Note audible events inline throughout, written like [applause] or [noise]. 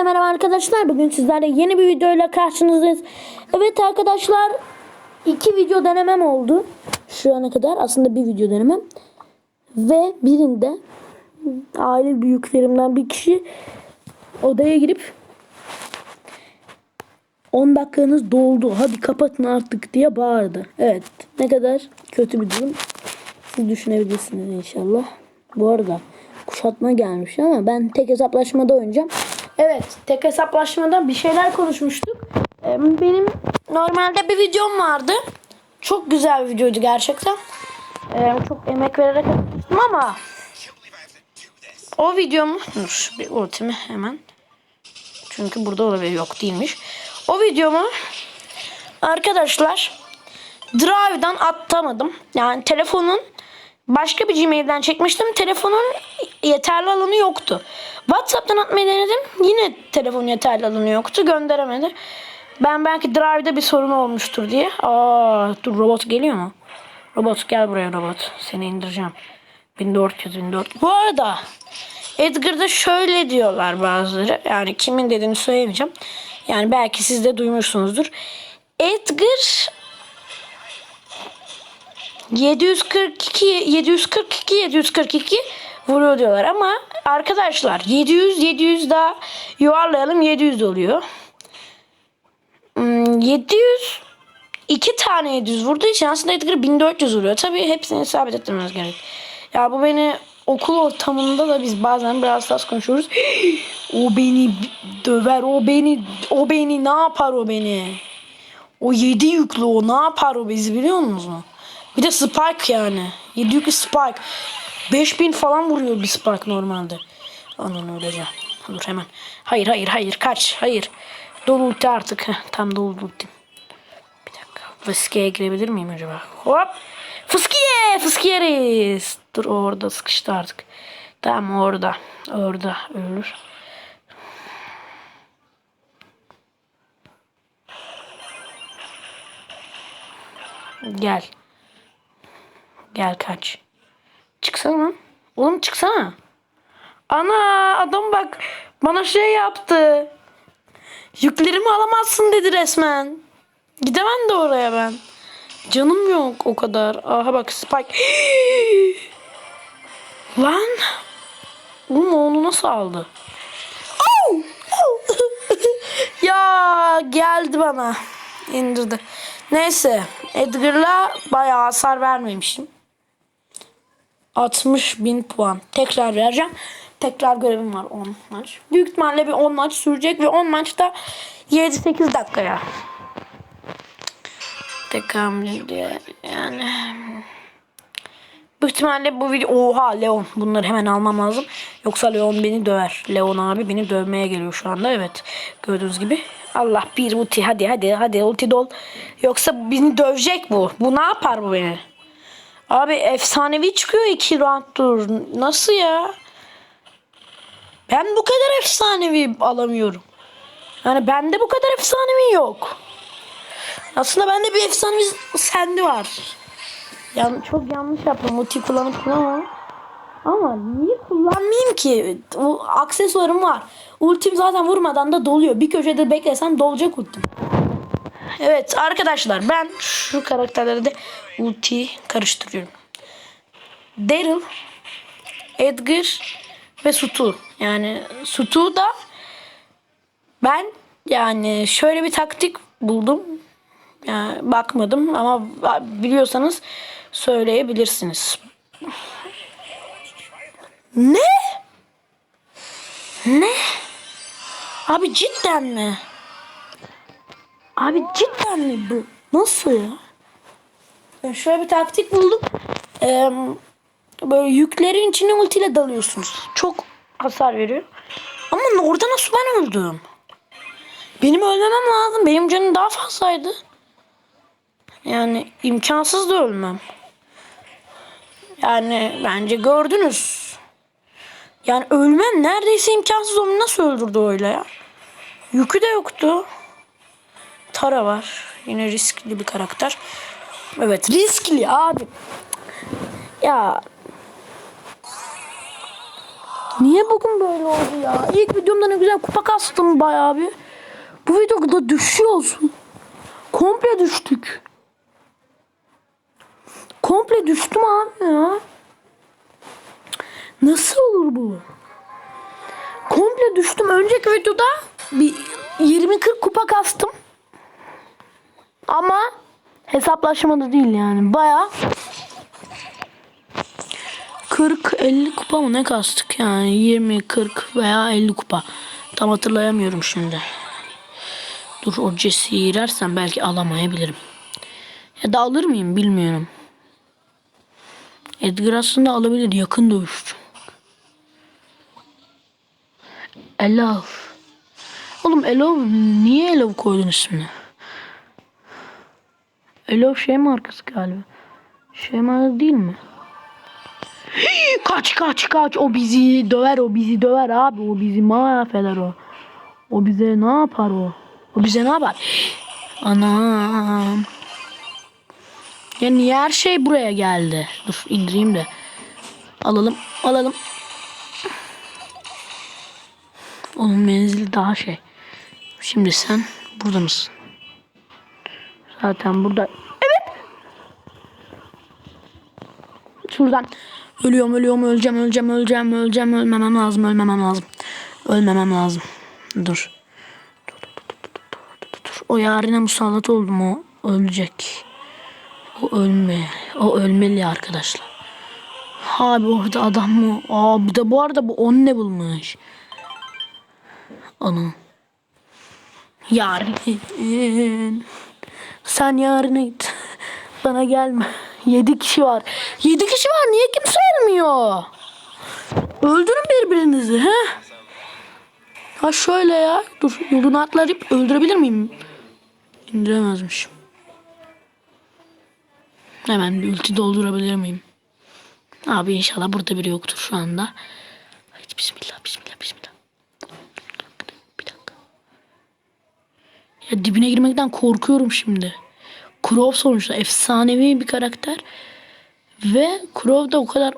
Hepinize merhaba arkadaşlar. Bugün sizlerle yeni bir videoyla karşınızdayız. Evet arkadaşlar iki video denemem oldu. Şu ana kadar aslında bir video denemem. Ve birinde aile büyüklerimden bir kişi odaya girip 10 dakikanız doldu hadi kapatın artık diye bağırdı. Evet ne kadar kötü bir durum. Siz düşünebilirsiniz inşallah. Bu arada kuşatma gelmiş ama ben tek hesaplaşmada oynayacağım. Evet tek hesaplaşmada bir şeyler konuşmuştuk. Ee, Benim normalde bir videom vardı. Çok güzel bir videoydu gerçekten. Ee, Çok emek vererek yapmıştım ama o videomu dur bir ultimi hemen çünkü burada olabilir yok değilmiş. O videomu arkadaşlar Drive'dan atamadım. Yani telefonun başka bir Gmail'den çekmiştim. Telefonun yeterli alanı yoktu. WhatsApp'tan atmayı denedim. Yine telefonun yeterli alanı yoktu. Gönderemedi. Ben belki Drive'da bir sorun olmuştur diye. Aa, dur robot geliyor mu? Robot gel buraya robot. Seni indireceğim. 1400 1400. Bu arada Edgar'da şöyle diyorlar bazıları. Yani kimin dediğini söylemeyeceğim. Yani belki siz de duymuşsunuzdur. Edgar 742 742 742 vuruyor diyorlar ama arkadaşlar 700 700 daha yuvarlayalım 700 oluyor. Hmm, 700 iki tane 700 vurduğu için aslında Edgar 1400 vuruyor. Tabii hepsini isabet ettirmemiz gerek. Ya bu beni okul ortamında da biz bazen biraz az konuşuyoruz. [gasps] o beni döver, o beni o beni ne yapar o beni? O 7 yüklü o ne yapar o bizi biliyor musunuz? Bir de Spike yani. 7 yüklü Spike. 5000 falan vuruyor bir Spike normalde. Ananı öleceğim. Dur hemen. Hayır hayır hayır kaç. Hayır. Dolu ulti artık. Tam dolu ulti. Bir dakika. Fıskiye'ye girebilir miyim acaba? Hop. Fıskiye. Fıskiyeriz. Dur orada sıkıştı artık. Tamam orada. Orada ölür. Gel. Gel kaç. Çıksana. Oğlum çıksana. Ana adam bak bana şey yaptı. Yüklerimi alamazsın dedi resmen. Gidemem de oraya ben. Canım yok o kadar. Aha bak Spike. [gasps] Lan. Oğlum onu nasıl aldı? [laughs] Ya geldi bana. İndirdi. Neyse. Edgar'la bayağı hasar vermemişim. 60 bin puan. Tekrar vereceğim. Tekrar görevim var 10 maç. Büyük ihtimalle bir 10 maç sürecek ve 10 maçta 7-8 dakikaya. Tekamül diye yani. Büyük ihtimalle bu video... Oha Leon. Bunları hemen almam lazım. Yoksa Leon beni döver. Leon abi beni dövmeye geliyor şu anda. Evet. Gördüğünüz gibi. Allah bir ulti. Hadi hadi hadi ulti dol. Yoksa beni dövecek bu. Bu ne yapar bu beni? Abi efsanevi çıkıyor iki rounddur. Nasıl ya? Ben bu kadar efsanevi alamıyorum. Yani bende bu kadar efsanevi yok. Aslında bende bir efsanevi sende var. Yani çok yanlış yaptım. Ulti kullanıp kullanamam. Ama niye kullanmayayım ki? O aksesuarım var. Ultim zaten vurmadan da doluyor. Bir köşede beklesem dolacak ultim. Evet arkadaşlar ben şu karakterleri de ulti karıştırıyorum. Daryl, Edgar ve Sutu. Yani Sutu da ben yani şöyle bir taktik buldum. Yani bakmadım ama biliyorsanız söyleyebilirsiniz. Ne? Ne? Abi cidden mi? Abi cidden mi bu? Nasıl ya? Şöyle bir taktik buldum. Ee, böyle yüklerin içine ultiyle dalıyorsunuz. Çok hasar veriyor. Ama orada nasıl ben öldüm? Benim ölmemem lazım. Benim canım daha fazlaydı. Yani imkansız da ölmem. Yani bence gördünüz. Yani ölmem neredeyse imkansız onu nasıl öldürdü öyle ya? Yükü de yoktu. Tara var. Yine riskli bir karakter. Evet riskli abi. Ya. Niye bugün böyle oldu ya? İlk videomda ne güzel kupa kastım bayağı bir. Bu videoda düşüyoruz. Komple düştük. Komple düştüm abi ya. Nasıl olur bu? Komple düştüm. Önceki videoda bir 20-40 kupa kastım. Ama hesaplaşmada değil yani. Baya 40-50 kupa mı ne kastık yani 20-40 veya 50 kupa. Tam hatırlayamıyorum şimdi. Dur o Jesse'yi girersem belki alamayabilirim. Ya da alır mıyım bilmiyorum. Edgar aslında alabilir yakın dövüşçü. Elov. Oğlum Elov niye Elov koydun ismini? Elov şey markası galiba. Şey markası değil mi? Hii, [gasps] kaç kaç kaç o bizi döver o bizi döver abi o bizi mahveder o. O bize ne yapar o? O bize ne yapar? [gasps] Anam. Ya niye her şey buraya geldi? Dur indireyim de. Alalım alalım. Onun menzili daha şey. Şimdi sen burada mısın? Zaten burada. Evet. Şuradan. Ölüyorum ölüyorum öleceğim öleceğim öleceğim öleceğim ölmemem lazım ölmemem lazım. Ölmemem lazım. Dur. Dur, dur, dur, dur, dur, dur, dur. O yarine musallat oldu mu o ölecek. O ölme. O ölmeli arkadaşlar. Abi orada adam mı? Aa bu da bu arada bu on ne bulmuş? Ana. Yarın. Sen yarına git. Bana gelme. Yedi kişi var. Yedi kişi var. Niye kimse ölmüyor? Öldürün birbirinizi. He? Ha şöyle ya. Dur yolunu atlayıp öldürebilir miyim? İndiremezmişim. Hemen ulti doldurabilir miyim? Abi inşallah burada biri yoktur şu anda. Haydi bismillah bismillah bismillah. Bir dakika. Ya dibine girmekten korkuyorum şimdi. Crow sonuçta efsanevi bir karakter. Ve Crow da o kadar...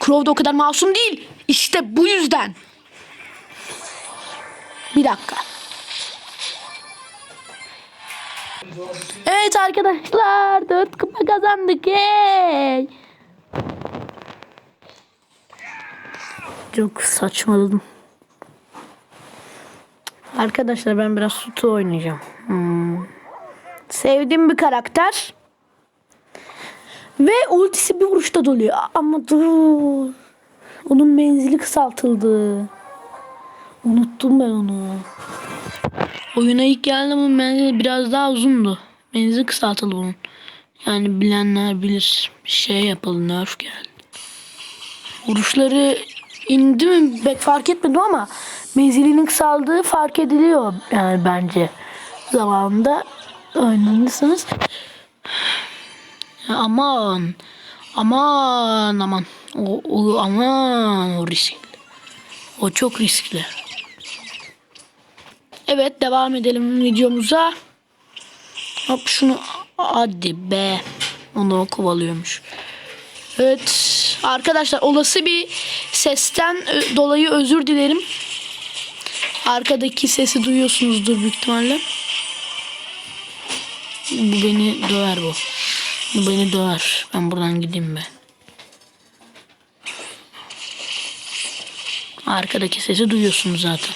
Crow da o kadar masum değil. İşte bu yüzden. Bir dakika. Evet arkadaşlar. Dört kupa kazandık. Hey. Çok saçmaladım. Arkadaşlar ben biraz Sutu oynayacağım. Hmm. Sevdiğim bir karakter. Ve ultisi bir vuruşta doluyor. Ama dur. Onun menzili kısaltıldı. Unuttum ben onu. Oyuna ilk geldiğim menzili biraz daha uzundu. Menzili kısaltıldı bunun. Yani bilenler bilir. Bir şey yapalım. Nerf geldi. Vuruşları indi mi pek fark etmedim ama menzilinin kısaldığı fark ediliyor yani bence. Zamanında oynanırsanız Ya aman aman aman. O, o aman o riskli. O çok riskli. Evet devam edelim videomuza. Hop şunu hadi be. Onu kovalıyormuş. Evet arkadaşlar olası bir sesten dolayı özür dilerim. Arkadaki sesi duyuyorsunuzdur büyük ihtimalle. Bu beni döver bu. Bu beni döver. Ben buradan gideyim be. Arkadaki sesi duyuyorsunuz zaten.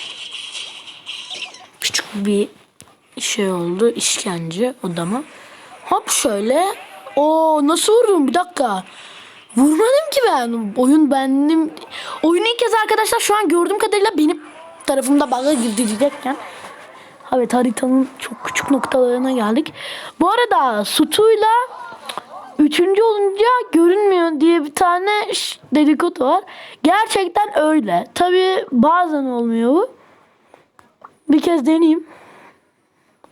Küçük bir şey oldu. işkence odama. Hop şöyle. O nasıl vurdum? Bir dakika. Vurmadım ki ben. Oyun benim. Oyunu ilk kez arkadaşlar şu an gördüğüm kadarıyla benim tarafımda bug'a girdi diyecekken. Evet haritanın çok küçük noktalarına geldik. Bu arada Sutu'yla üçüncü olunca görünmüyor diye bir tane dedikodu var. Gerçekten öyle. Tabi bazen olmuyor bu. Bir kez deneyeyim.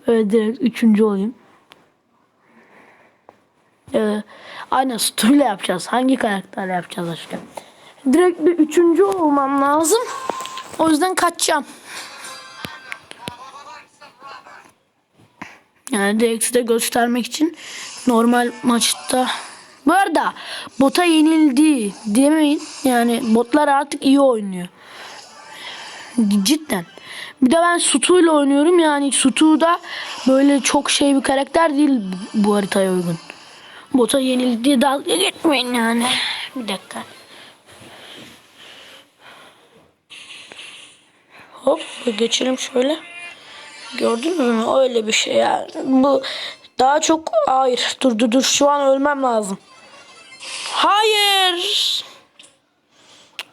Öyle direkt üçüncü olayım. Ee, aynen Stu'yla yapacağız. Hangi karakterle yapacağız aşkım? Direkt bir üçüncü olmam lazım. O yüzden kaçacağım. Yani direkt size göstermek için normal maçta Bu arada bota yenildi demeyin. Yani botlar artık iyi oynuyor. Cidden. Bir de ben Sutu ile oynuyorum. Yani Sutu da böyle çok şey bir karakter değil bu haritaya uygun. Bota yenildi dalga geçmeyin yani. Bir dakika. Hop geçelim şöyle. Gördünüz mü? Öyle bir şey yani. Bu daha çok hayır. Dur dur dur. Şu an ölmem lazım. Hayır.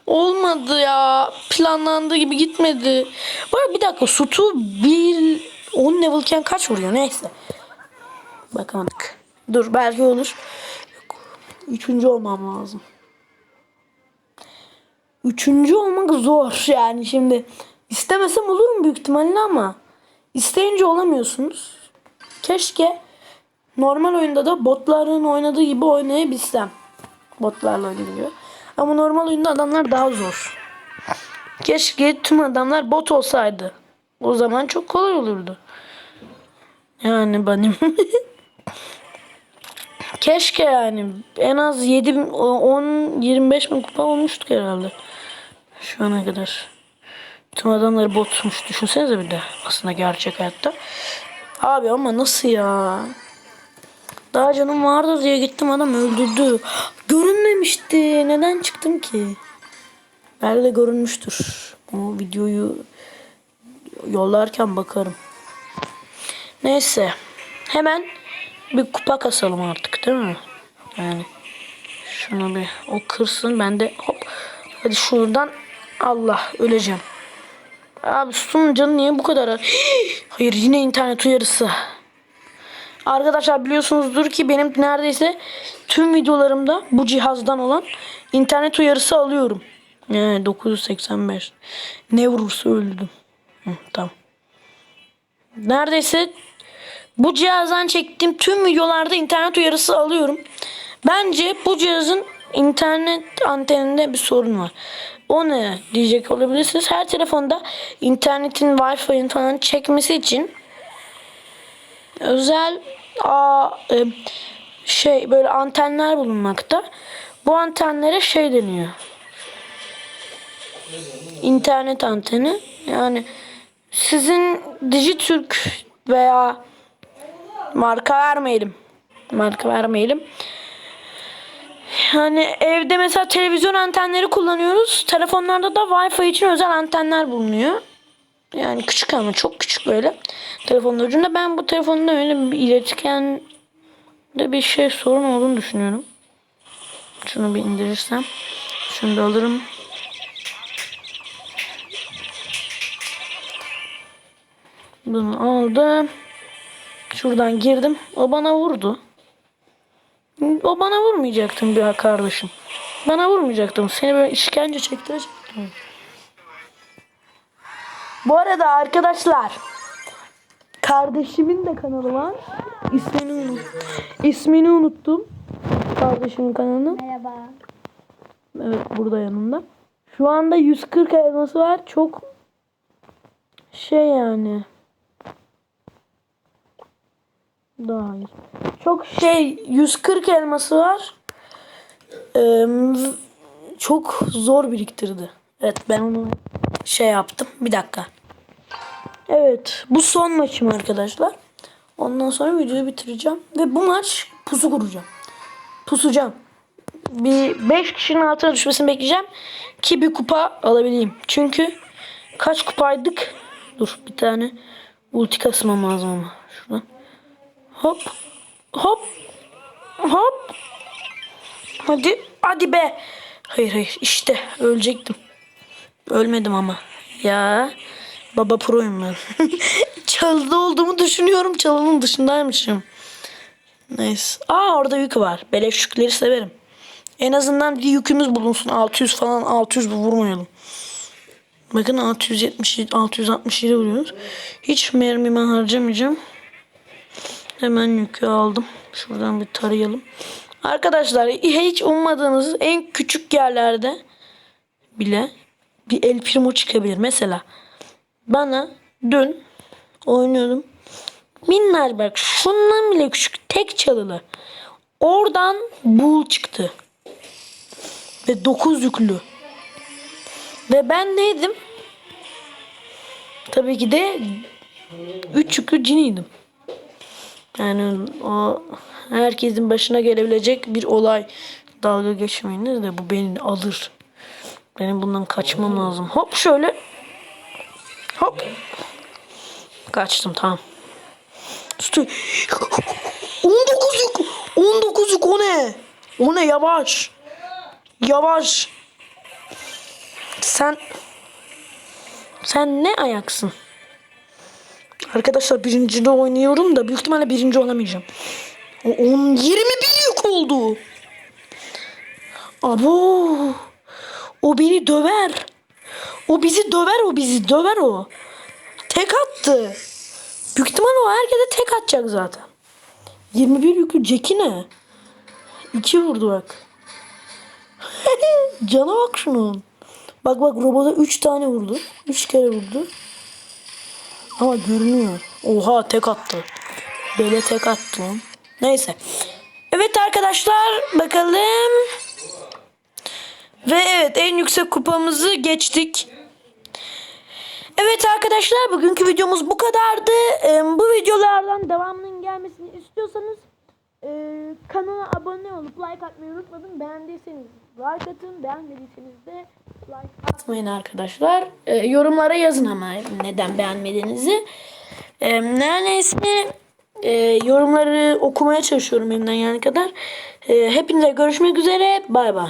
Olmadı ya. Planlandığı gibi gitmedi. Bu bir dakika. Sutu bir 10 levelken kaç vuruyor? Neyse. Bakamadık. Dur belki olur. Üçüncü olmam lazım. Üçüncü olmak zor yani şimdi. İstemesem olurum büyük ihtimalle ama isteyince olamıyorsunuz. Keşke normal oyunda da botların oynadığı gibi oynayabilsem. Botlarla oynanıyor. Ama normal oyunda adamlar daha zor. Keşke tüm adamlar bot olsaydı. O zaman çok kolay olurdu. Yani benim. [laughs] Keşke yani en az 7 bin- 10 25 bin kupa olmuştuk herhalde. Şu ana kadar. Tüm adamları botmuş. Düşünsenize bir de. Aslında gerçek hayatta. Abi ama nasıl ya? Daha canım vardı diye gittim adam öldürdü. Görünmemişti. Neden çıktım ki? Belki görünmüştür. O videoyu yollarken bakarım. Neyse. Hemen bir kupa kasalım artık değil mi? Yani şunu bir o kırsın ben de hop. Hadi şuradan Allah öleceğim. Abi Susun'un canı niye bu kadar? [gasps] Hayır yine internet uyarısı. Arkadaşlar biliyorsunuzdur ki benim neredeyse tüm videolarımda bu cihazdan olan internet uyarısı alıyorum. Yani 985. Ne vurursa öldüm. Hı, tamam. Neredeyse bu cihazdan çektiğim tüm videolarda internet uyarısı alıyorum. Bence bu cihazın internet anteninde bir sorun var. O ne diyecek olabilirsiniz. Her telefonda internetin Wi-Fi'nin falan çekmesi için özel a, e, şey böyle antenler bulunmakta. Bu antenlere şey deniyor. İnternet anteni. Yani sizin Dijitürk veya marka vermeyelim. Marka vermeyelim. Yani evde mesela televizyon antenleri kullanıyoruz. Telefonlarda da Wi-Fi için özel antenler bulunuyor. Yani küçük ama çok küçük böyle. Telefonun ucunda ben bu telefonda öyle bir iletken de bir şey sorun olduğunu düşünüyorum. Şunu bir indirirsem. Şunu da alırım. Bunu aldım. Şuradan girdim. O bana vurdu. O bana vurmayacaktın bir kardeşim. Bana vurmayacaktım. Seni böyle işkence çektirecektim. Bu arada arkadaşlar kardeşimin de kanalı var. İsmini unut. İsmini unuttum. Kardeşimin kanalı. Merhaba. Evet burada yanımda. Şu anda 140 elması var. Çok şey yani. Daha iyi. Çok şey 140 elması var. Ee, çok zor biriktirdi. Evet ben onu şey yaptım. Bir dakika. Evet bu son maçım arkadaşlar. Ondan sonra videoyu bitireceğim. Ve bu maç pusu kuracağım. Pusacağım bir 5 kişinin altına düşmesini bekleyeceğim ki bir kupa alabileyim. Çünkü kaç kupaydık? Dur bir tane ulti kasmam lazım ama. Şuradan. Hop. Hop. Hop. Hadi. Hadi be. Hayır hayır işte ölecektim. Ölmedim ama. Ya. Baba proyum ben. [laughs] Çalıda olduğumu düşünüyorum. Çalının dışındaymışım. Neyse. Aa orada yük var. Beleş yükleri severim. En azından bir yükümüz bulunsun. 600 falan 600 vurmayalım. Bakın 670 667 vuruyoruz. Hiç mermimi harcamayacağım. Hemen yükü aldım. Şuradan bir tarayalım. Arkadaşlar hiç ummadığınız en küçük yerlerde bile bir El Primo çıkabilir. Mesela bana dün oynuyordum. Minnar bak şundan bile küçük tek çalılı. Oradan bul çıktı. Ve 9 yüklü. Ve ben neydim? Tabii ki de 3 yüklü ciniydim. Yani o herkesin başına gelebilecek bir olay. Dalga geçmeyiniz de bu beni alır. Benim bundan kaçmam lazım. Hop şöyle. Hop. Kaçtım tamam. Üstü. 19 yük. 19 yük o ne? O ne yavaş. Yavaş. Sen sen ne ayaksın? Arkadaşlar birincide oynuyorum da büyük ihtimalle birinci olamayacağım. O 10 21 yük oldu. Abo. O beni döver. O bizi döver o bizi döver o. Tek attı. Büyük ihtimal o herkese tek atacak zaten. 21 yüklü Jack'i ne? 2 vurdu bak. [laughs] Cana bak şunun. Bak bak robota 3 tane vurdu. 3 kere vurdu. Ama görünüyor. Oha tek attı. Bele tek attı. Neyse. Evet arkadaşlar bakalım. Ve evet en yüksek kupamızı geçtik. Evet arkadaşlar bugünkü videomuz bu kadardı. Ee, bu videolardan devamının gelmesini istiyorsanız e, kanala abone olup like atmayı unutmayın. Beğendiyseniz like atın. Beğenmediyseniz de like atmayın arkadaşlar. Ee, yorumlara yazın ama neden beğenmediğinizi. Her neyse e, yorumları okumaya çalışıyorum elimden yani kadar. Ee, hepinize görüşmek üzere. Bay bay.